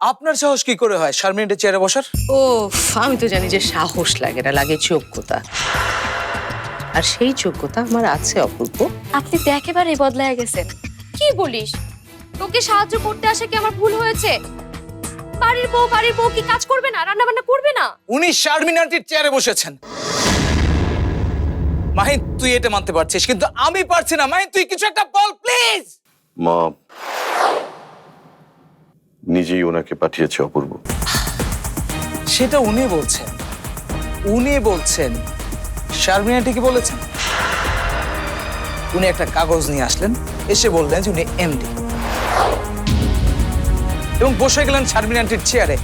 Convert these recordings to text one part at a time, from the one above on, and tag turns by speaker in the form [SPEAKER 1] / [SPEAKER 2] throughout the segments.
[SPEAKER 1] আপনার সাহস কি করে হয়? শারমিনের চেয়ারে বসার?
[SPEAKER 2] ও আমি তো জানি যে সাহস লাগে না লাগে যোগ্যতা। আর সেই যোগ্যতা আমার আছে অপূর্ব।
[SPEAKER 3] আপনি তো একেবারে বদলায় গেছেন। কি বলিস? তোকে সাহায্য করতে আসা কি আমার ভুল হয়েছে? বাড়ির বউ বাড়ির বউ কি কাজ করবে না রান্না বান্না করবে না?
[SPEAKER 1] উনি শারমিন আন্টির চেয়ারে বসেছেন। মাহিন তুই এটা মানতে পারছিস কিন্তু আমি পারছি না। মাহিন তুই কিছু একটা বল প্লিজ!
[SPEAKER 4] মা নিজেই ওনাকে পাঠিয়েছে অপূর্ব।
[SPEAKER 1] সেটা উনি বলছেন। উনি বলছেন। শারমিন কি বলেছেন। উনি একটা কাগজ নিয়ে আসলেন, এসে বললেন যে উনি এমডি। এবং বসে গেলেন শারমিন আন্টির চেয়ারে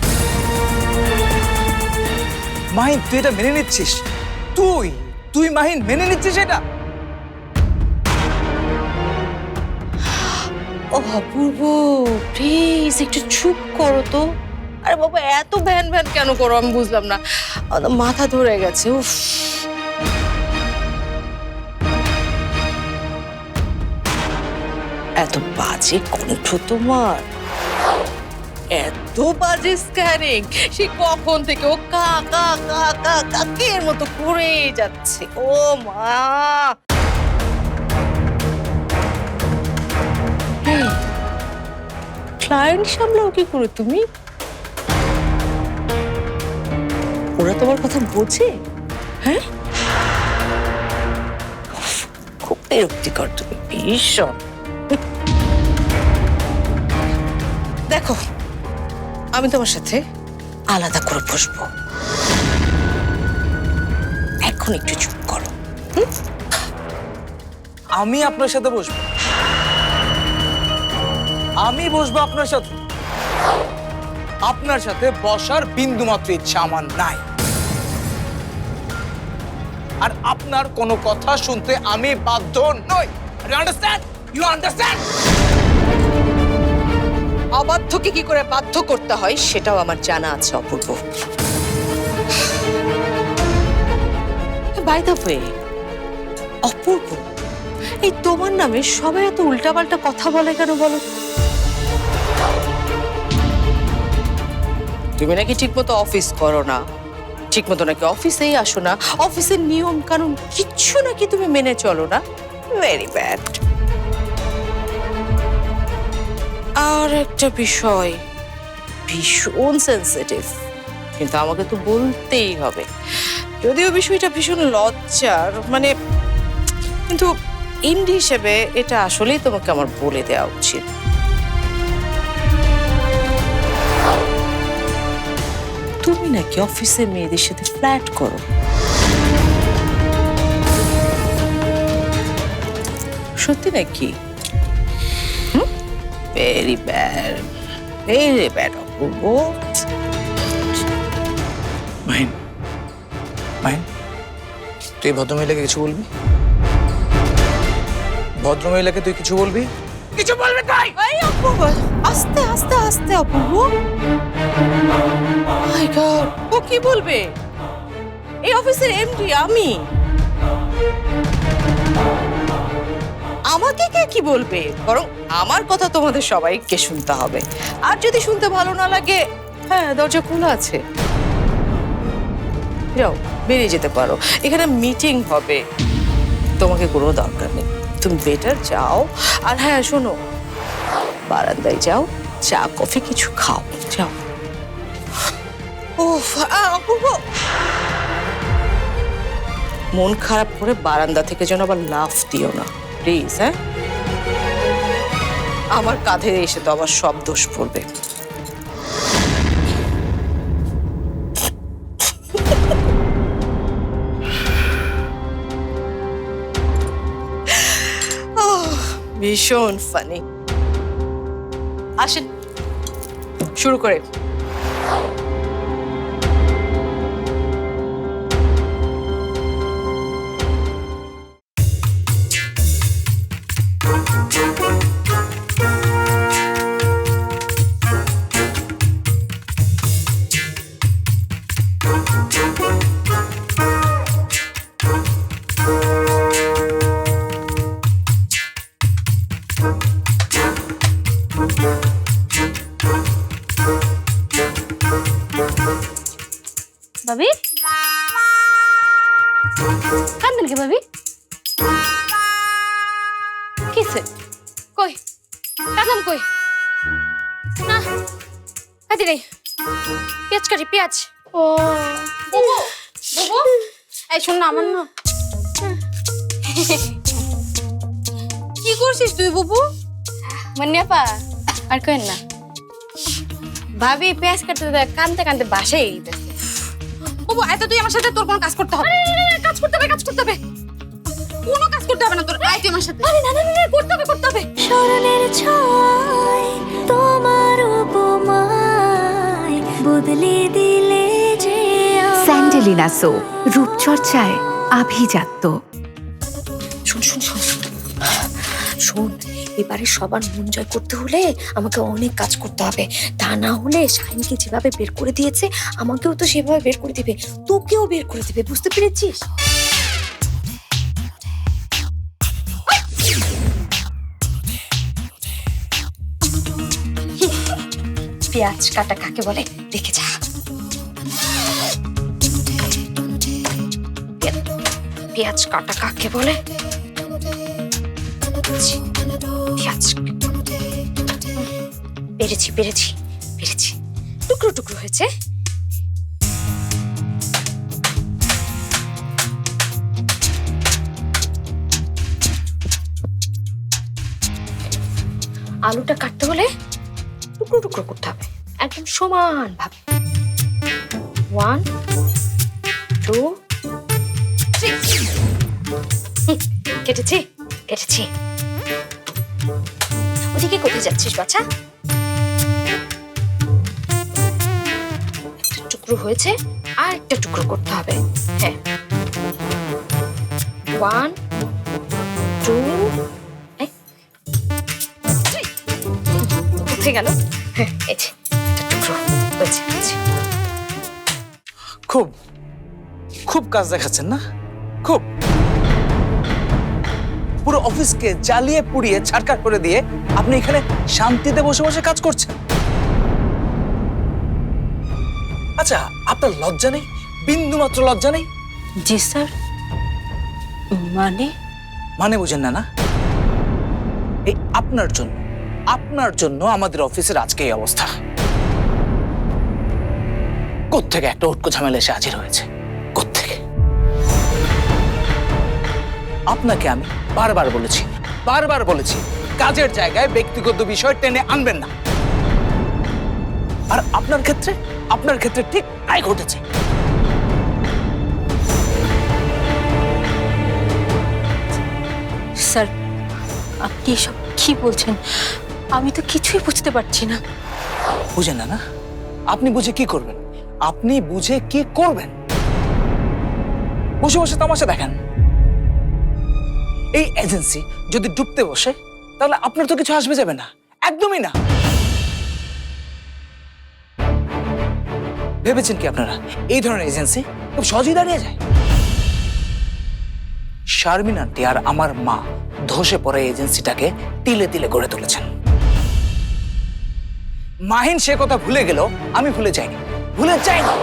[SPEAKER 1] মাহিন, তুই এটা মেনে নিচ্ছিস? তুই তুই মাহিন, মেনে নিচ্ছিস এটা?
[SPEAKER 2] ও অপূর্ব প্লিজ একটু চুপ করো তো। আরে বাবা, এত ভ্যান ভ্যান কেন করো? আমি বুঝলাম না। মাথা ধরে গেছে, উফ। এত বাজে কণ্ঠ তোমার। এত বাজে স্ক্যানিং সে কখন থেকে? ও কা কা কা কা কাকের মতো করে যাচ্ছে? ও মা! ক্লায়েন্ট সামলাও কি করে তুমি? ওরা তোমার কথা বোঝে? হ্যাঁ? খুব বিরক্তিকর তুমি, ভীষণ। দেখো, আমি তোমার সাথে আলাদা করে বসবো। এখন একটু চুপ করো
[SPEAKER 1] আমি আপনার সাথে বসবো? আমি বসবো আপনার সাথে। আপনার সাথে বসার বিন্দু মাত্র ইচ্ছা আমার নাই। আর আপনার কোনো কথা শুনতে আমি বাধ্য নই। ইউ আন্ডারস্ট্যান্ড ইউ আন্ডারস্ট্যান্ড
[SPEAKER 2] অবাধ্যকে কি করে বাধ্য করতে হয় সেটাও আমার জানা আছে, Apurba. By the way Apurba, এই তোমার নামে সবাই এত উল্টাপাল্টা কথা বলে কেন বলো? তুমি নাকি ঠিকমতো অফিস করো না? ঠিকমতো নাকি অফিসেই আসো না? অফিসের নিয়ম কানুন কিচ্ছু নাকি তুমি মেনে চলো না? ভেরি ব্যাড আর একটা বিষয়, ভীষণ সেন্সিটিভ কিন্তু আমাকে তো বলতেই হবে। যদিও বিষয়টা ভীষণ লজ্জার মানে কিন্তু এমডি হিসেবে এটা আসলেই তোমাকে আমার বলে দেওয়া উচিত। তুমি নাকি অফিসের মেয়েদের সাথে ফ্ল্যাট করো? সত্যি নাকি? Very bad very bad Apurba
[SPEAKER 1] Mahin Mahin তুই ভদ্রমহিলাকে কিছু বলবি? ভদ্রমহিলাকে তুই কিছু বলবি? কিছু বলবি তাই
[SPEAKER 2] আস্তে আস্তে আস্তে অপূর্ব মাই গড ও কি বলবে? এই অফিসের এমডি, আমি। আমাকে কে কি বলবে? বরং আমার কথা তোমাদের সবাইকে শুনতে হবে। আর যদি শুনতে ভালো না লাগে হ্যাঁ দরজা খোলা আছে। যাও, বেরিয়ে যেতে পারো। এখানে মিটিং হবে। তোমাকে কোনো দরকার নেই। তুমি বেটার যাও আর হ্যাঁ শোনো বারান্দায় যাও চা কফি কিছু খাও। যাও। উফ আ, অপূর্ব মন খারাপ করে বারান্দা থেকে যেন আবার লাফ দিও না। প্লিজ হ্যাঁ? আমার কাঁধে এসে তো আবার সব দোষ পড়বে। ভীষণ ফানি আসেন। শুরু করে।
[SPEAKER 3] আমার না
[SPEAKER 2] কি করছিস তুই বুবু?
[SPEAKER 3] মান্যাপা আর কেন না। ভাবি পেঁয়াজ কাটতে কানতে কানতে বাসায়
[SPEAKER 2] বুবু এত তুই আমার সাথে তোর কোনো কাজ করতে হবে?
[SPEAKER 3] কাজ করতে হবে কাজ করতে হবে।
[SPEAKER 2] কোনো কাজ করতে হবে না তোর। আয় তুই আমার সাথে।
[SPEAKER 3] আরে না না করতে হবে করতে হবে।
[SPEAKER 5] স্মরণের ছয় তোমার উপমায় বদলে দিলে।
[SPEAKER 6] স্যান্ডেলিনা সো রূপচর্চায় আভিজাত্য।
[SPEAKER 3] শোন শোন শোন এবারে সবার মন জয় করতে হলে আমাকে অনেক কাজ করতে হবে। তা না হলে শাহিনকে যেভাবে বের করে দিয়েছে, আমাকেও তো সেভাবে বের করে দিবে। তোকেও বের করে দিবে, বুঝতে পেরেছিস? পেঁয়াজ কাটা কাকে বলে? দেখে যা। পেঁয়াজ কাটা কাকে বলে? পেরেছি পেরেছি পেরেছি টুকরো টুকরো হয়েছে। আলুটা কাটতে হলে টুকরো টুকরো করতে হবে। একদম সমান ভাবে। ওয়ান টু কেটেছি কেটেছি। ওদিকে কোথায় যাচ্ছিস একটা টুকরো হয়েছে, আর একটা টুকরো করতে হবে। হ্যাঁ। ওয়ান টু কোথায় গেল? হ্যাঁ
[SPEAKER 1] খুব খুব কাজ দেখাচ্ছেন না? খুব। পুরো অফিসকে জ্বালিয়ে পুড়িয়ে ছাড়কার করে দিয়ে আপনি এখানে শান্তিতে বসে বসে কাজ করছেন? আচ্ছা আপনার লজ্জা নেই? বিন্দু মাত্র লজ্জা নেই?
[SPEAKER 2] জি স্যার। মানে?
[SPEAKER 1] মানে বুঝেন না না? এই আপনার জন্য আপনার জন্য আমাদের অফিসের আজকে এই অবস্থা। কোত্থেকে একটা উটকো ঝামেলা এসে হাজির হয়েছে? আপনাকে আমি বারবার বলেছি বারবার বলেছি কাজের জায়গায় ব্যক্তিগত বিষয় টেনে আনবেন না। আর আপনার ক্ষেত্রে আপনার ক্ষেত্রে ঠিক তাই ঘটেছে।
[SPEAKER 7] স্যার আপনি এসব কি বলছেন? আমি তো কিছুই বুঝতে পারছি না।
[SPEAKER 1] বুঝেন না না আপনি বুঝে কি করবেন? আপনি বুঝে কি করবেন? বসে বসে তামাশা দেখেন। এই এজেন্সি যদি ডুবতে বসে, তাহলে আপনার তো কিছু আসবে যাবে না। একদমই না। ভেবেছেন কি আপনারা? এই ধরনের এজেন্সি খুব সহজেই দাঁড়িয়ে যায়। শারমিন আন্টি আর আমার মা ধসে পড়ে এজেন্সিটাকে তিলে তিলে গড়ে তুলেছেন। মাহিন সে কথা ভুলে গেল আমি ভুলে যাইনি। ভুলে যাইনি।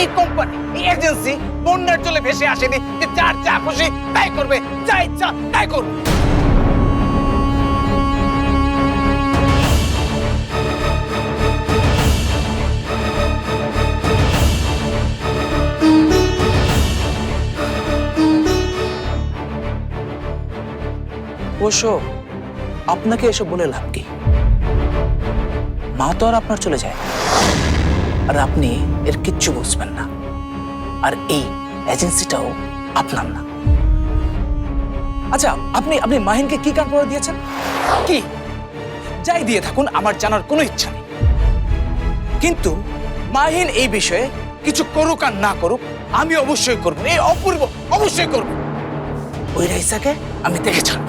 [SPEAKER 1] এই কোম্পানি এই এজেন্সি বন্যার চলে ভেসে আসেনি যে যার যা খুশি তাই করবে, যা ইচ্ছা তাই করবে অবশ্য আপনাকে এসব বলে লাভ কি? মা তো আর আপনার চলে যায় আর আপনি এর কিচ্ছু বুঝবেন না। আর এই এজেন্সিটাও আপনার না। আচ্ছা আপনি আপনি মাহিনকে কি কাম করে দিয়েছেন? কি? যাই দিয়ে থাকুন, আমার জানার কোনো ইচ্ছা নেই। কিন্তু মাহিন এই বিষয়ে কিছু করুক আর না করুক, আমি অবশ্যই করব। এই অপূর্ব, অবশ্যই করব। ওই রাইসাকে আমি দেখে ছাড়বো।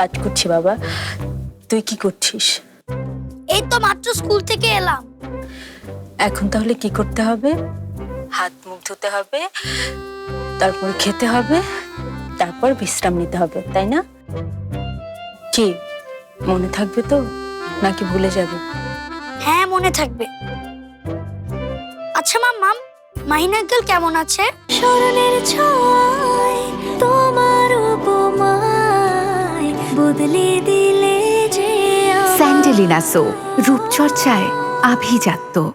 [SPEAKER 7] কাজ করছি বাবা। তুই কি করছিস?
[SPEAKER 5] এই তো মাত্র স্কুল থেকে এলাম।
[SPEAKER 7] এখন তাহলে কি করতে হবে? হাত মুখ ধুতে হবে তারপর খেতে হবে তারপর বিশ্রাম নিতে হবে তাই না? কি মনে থাকবে তো নাকি ভুলে যাবে?
[SPEAKER 5] হ্যাঁ মনে থাকবে। আচ্ছা মাম্মাম মাহিন আঙ্কেল কেমন আছে? স্মরণের ছয় আমায়।
[SPEAKER 6] সো রূপচর্চায় আভিজাত্য।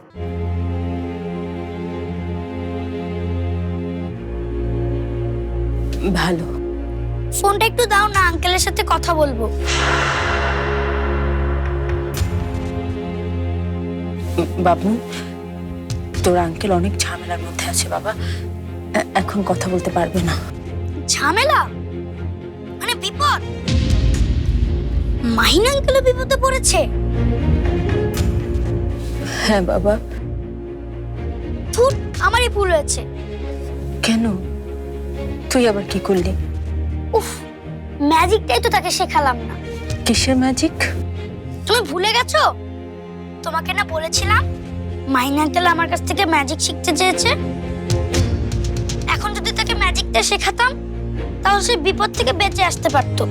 [SPEAKER 7] ভালো।
[SPEAKER 5] ফোনটা একটু দাও না আঙ্কেলের সাথে কথা বলব।
[SPEAKER 7] বাবু তোর আঙ্কেল অনেক ঝামেলার মধ্যে আছে বাবা। এখন কথা বলতে পারবে না।
[SPEAKER 5] ঝামেলা? মানে বিপদ? মাহিন আঙ্কেলও বিপদে পড়েছে?
[SPEAKER 7] হ্যাঁ বাবা।
[SPEAKER 5] ধুর আমারই ভুল হয়েছে।
[SPEAKER 7] কেন? তুই আবার কি করলি?
[SPEAKER 5] উফ ম্যাজিকটাই তো তাকে শেখালাম না।
[SPEAKER 7] কিসের ম্যাজিক?
[SPEAKER 5] তুমি ভুলে গেছো? তোমাকে না বলেছিলাম মাইন আঙ্কেল আমার কাছ থেকে ম্যাজিক শিখতে চেয়েছে। এখন যদি তাকে ম্যাজিকটা শেখাতাম তাহলে সে বিপদ থেকে বেঁচে আসতে পারতো।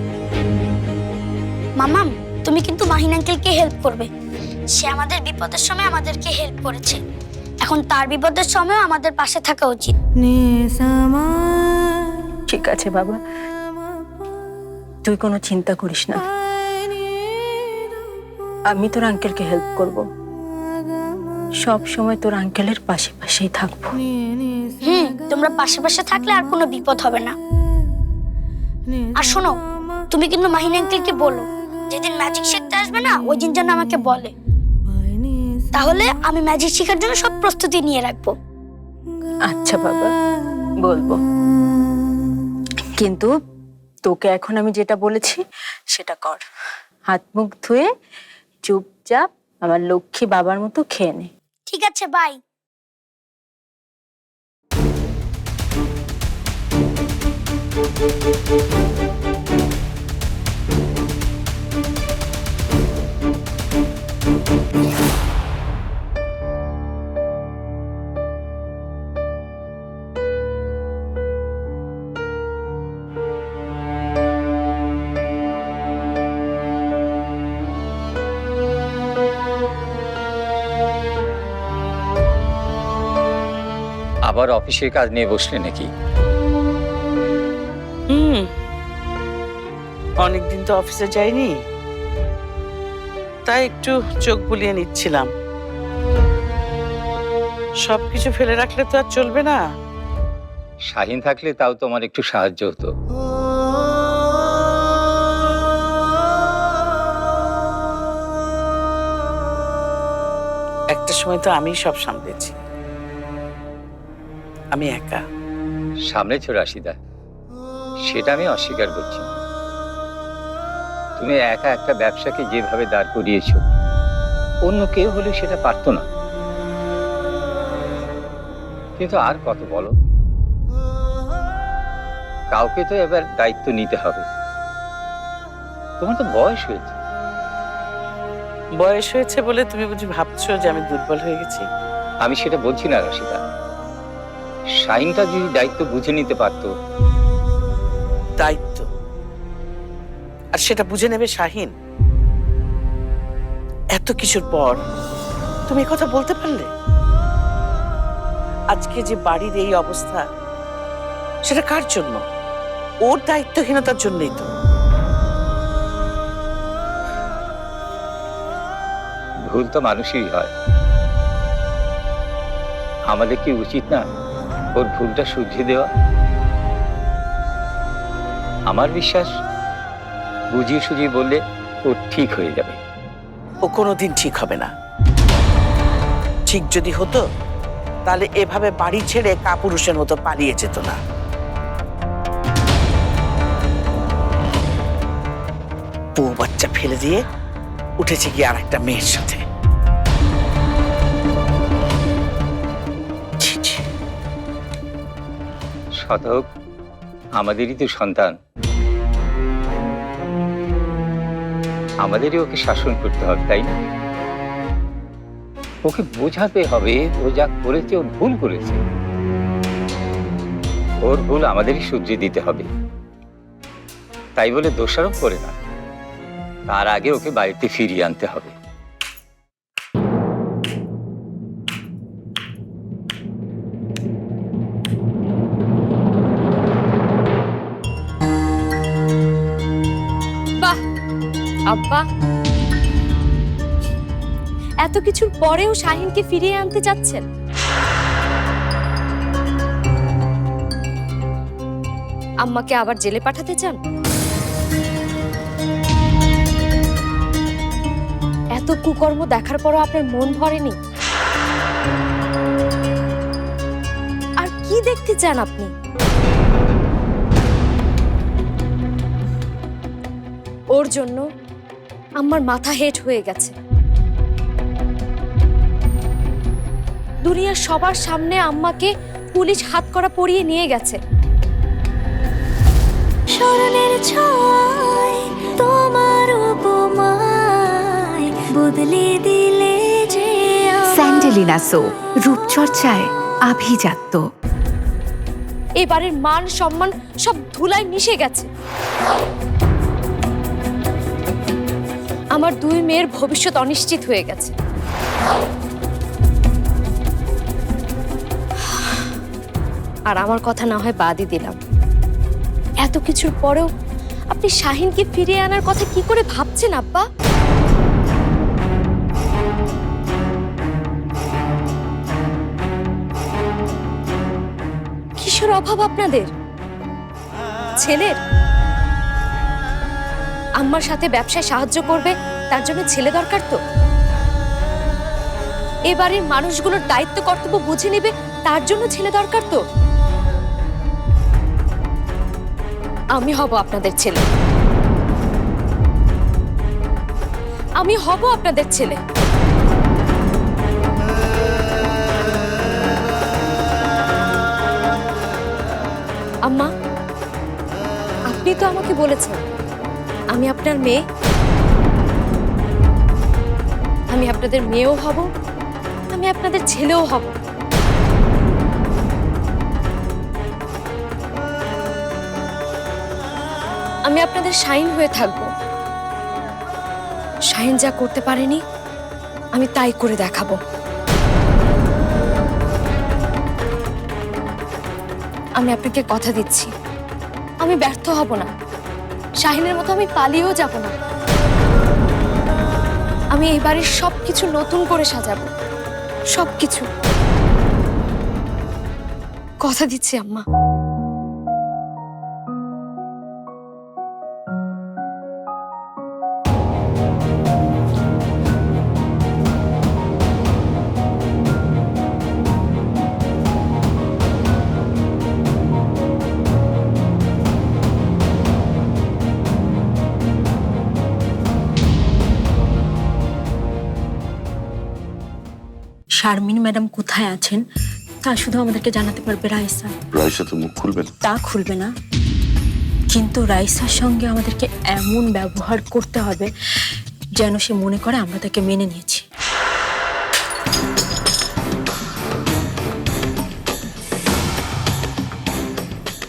[SPEAKER 5] মামাম তুমি কিন্তু মাহিন আঙ্কেলকে হেল্প করবে। সে আমাদের বিপদের সময় আমাদেরকে হেল্প করেছে। এখন তার বিপদের সময় আমাদের পাশে থাকা উচিত।
[SPEAKER 7] ঠিক আছে বাবা। তুই কোনো চিন্তা করিস না। আমি তোর আঙ্কেলকে হেল্প করব। সব সময় তোর আঙ্কেলের পাশে পাশেই থাকব।
[SPEAKER 5] হুম তোমরা পাশে পাশে থাকলে আর কোনো বিপদ হবে না। আর শোনো তুমি কিন্তু মাহিন আঙ্কেলকে বলো যেদিন ম্যাজিক শিখতে আসবে না ওই দিন যেন আমাকে বলে। তাহলে আমি ম্যাজিক শেখার জন্য সব প্রস্তুতি নিয়ে রাখব।
[SPEAKER 7] আচ্ছা বাবা বলব। কিন্তু তোকে এখন আমি যেটা বলেছি সেটা কর। হাত মুখ ধুয়ে চুপচাপ আমার লক্ষ্মী বাবার মতো খেয়ে নে।
[SPEAKER 5] ঠিক আছে বাই
[SPEAKER 8] আবার অফিসের কাজ নিয়ে বসলে নাকি?
[SPEAKER 9] হুম। অনেকদিন তো অফিসে যাইনি। তাই একটু চোখ বুলিয়ে নিচ্ছিলাম। সবকিছু ফেলে রাখলে তো আর চলবে না।
[SPEAKER 8] শাহিন থাকলে তাও তোমার একটু সাহায্য হতো।
[SPEAKER 9] একটা সময় তো আমি সব সামলেছি। আমি একা।
[SPEAKER 8] সামলেছ রাশিদা। সেটা আমি অস্বীকার করছি না। তুমি একা একটা ব্যবসাকে যেভাবে দাঁড় করিয়েছ অন্য কেউ হলে সেটা পারতো না। কিন্তু আর কত বলো? কাউকে তো এবার দায়িত্ব নিতে হবে। তোমার তো বয়স হয়েছে।
[SPEAKER 9] বয়স হয়েছে বলে তুমি বুঝি ভাবছ যে আমি দুর্বল হয়ে গেছি?
[SPEAKER 8] আমি সেটা বলছি না রাশিদা। শাইনটা যদি দায়িত্ব বুঝে নিতে পারতো।
[SPEAKER 9] দায়িত্ব আর সেটা বুঝে নেবে শাহিন। এত কিছুর পর তুমি কথা বলতে পারলে? আজকে যে বাড়ির এই অবস্থা, সেটা কার জন্য? ওর দায়িত্বহীনতার জন্যই তো।
[SPEAKER 8] ভুল তো মানুষই হয়। আমাদের কি উচিত না ওর ভুলটা শুধরিয়ে দেওয়া? আমার বিশ্বাস বুঝিয়ে সুঝিয়ে বললে ও ঠিক হয়ে যাবে।
[SPEAKER 9] ও কোনোদিন ঠিক হবে না। ঠিক যদি হতো তাহলে এভাবে বাড়ি ছেড়ে কাপুরুষের মতো পালিয়ে যেত না। বউ বাচ্চা ফেলে দিয়ে উঠেছে গিয়ে আর একটা মেয়ের সাথে।
[SPEAKER 8] শতক আমাদেরই তো সন্তান। আমাদেরই ওকে শাসন করতে হবে, তাই না? ওকে বোঝাতে হবে ও যা করেছে ও ভুল করেছে। ওর ভুল আমাদেরই শুধরে দিতে হবে। তাই বলে দোষারোপ করে না। তার আগে ওকে বাড়িতে ফিরিয়ে আনতে হবে।
[SPEAKER 3] আব্বা। এত কিছুর পরেও শাহিনকে ফিরিয়ে আনতে চাচ্ছেন? আম্মাকে আবার জেলে পাঠাতে চান? এত কুকর্ম দেখার পরও আপনার মন ভরেনি? আর কি দেখতে চান আপনি? ওর জন্য আমার মাথা হেট হয়ে গেছে। দুনিয়ার সবার সামনে আম্মাকে পুলিশ হাত করা পরিয়ে নিয়ে গেছে।
[SPEAKER 5] স্মরণের ছয় তোমার উপমায় বদলে দিলে যে।
[SPEAKER 6] স্যান্ডেলিনা সো রূপচর্চায় আভিজাত্য।
[SPEAKER 3] এবারের মান সম্মান সব ধুলায় মিশে গেছে। আমার দুই মেয়ের ভবিষ্যৎ অনিশ্চিত হয়ে গেছে। আর আমার কথা না হয় বাদই দিলাম। এত কিছুর পরেও আপনি শাহিনকে ফিরিয়ে আনার কথা কি করে ভাবছেন, আব্বা? কিসের অভাব আপনাদের? ছেলের? আম্মার সাথে ব্যবসায় সাহায্য করবে, তার জন্য ছেলে দরকার তো। এবারের মানুষগুলোর দায়িত্ব, কর্তব্য বুঝে নেবে, তার জন্য ছেলে দরকার তো। আমি হব আপনাদের ছেলে। আমি হব আপনাদের ছেলে। আম্মা, আপনি তো আমাকে বলেছেন। আমি আপনার মেয়ে। আমি আপনাদের মেয়েও হব। আমি আপনাদের ছেলেও হব। আমি আপনাদের শাইন হয়ে থাকব। শাইন যা করতে পারেনি, আমি তাই করে দেখাবো। আমি আপনাকে কথা দিচ্ছি। আমি ব্যর্থ হব না। শাহিনের মতো আমি পালিয়েও যাব না। আমি এই বাড়ির সব কিছু নতুন করে সাজাবো। সব কিছু কথা দিচ্ছি, আম্মা।
[SPEAKER 7] শারমিন ম্যাডাম কোথায় আছেন? তা শুধু আমাদেরকে জানাতে পারবে রাইসা।
[SPEAKER 4] রাইসা তো মুখ খুলবেন
[SPEAKER 7] তা খুলবে না। কিন্তু রাইসার সঙ্গে আমাদেরকে এমন ব্যবহার করতে হবে যেন সে মনে করে আমরা তাকে মেনে নিয়েছি।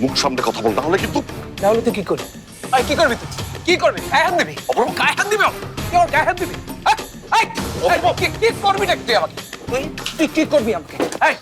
[SPEAKER 4] মুখ সামনে কথা বল তাহলে কিন্তু
[SPEAKER 1] তাহলে তুই কি করবি? আরে কি করবি তুই? কি করবি? গায়ে হাত দিবি? অপরম গায়ে হাত দিবি? আমার গায়ে হাত দিবি? কি- করবি তুই আমাকে? তুই তুই কি করবি আমাকে এই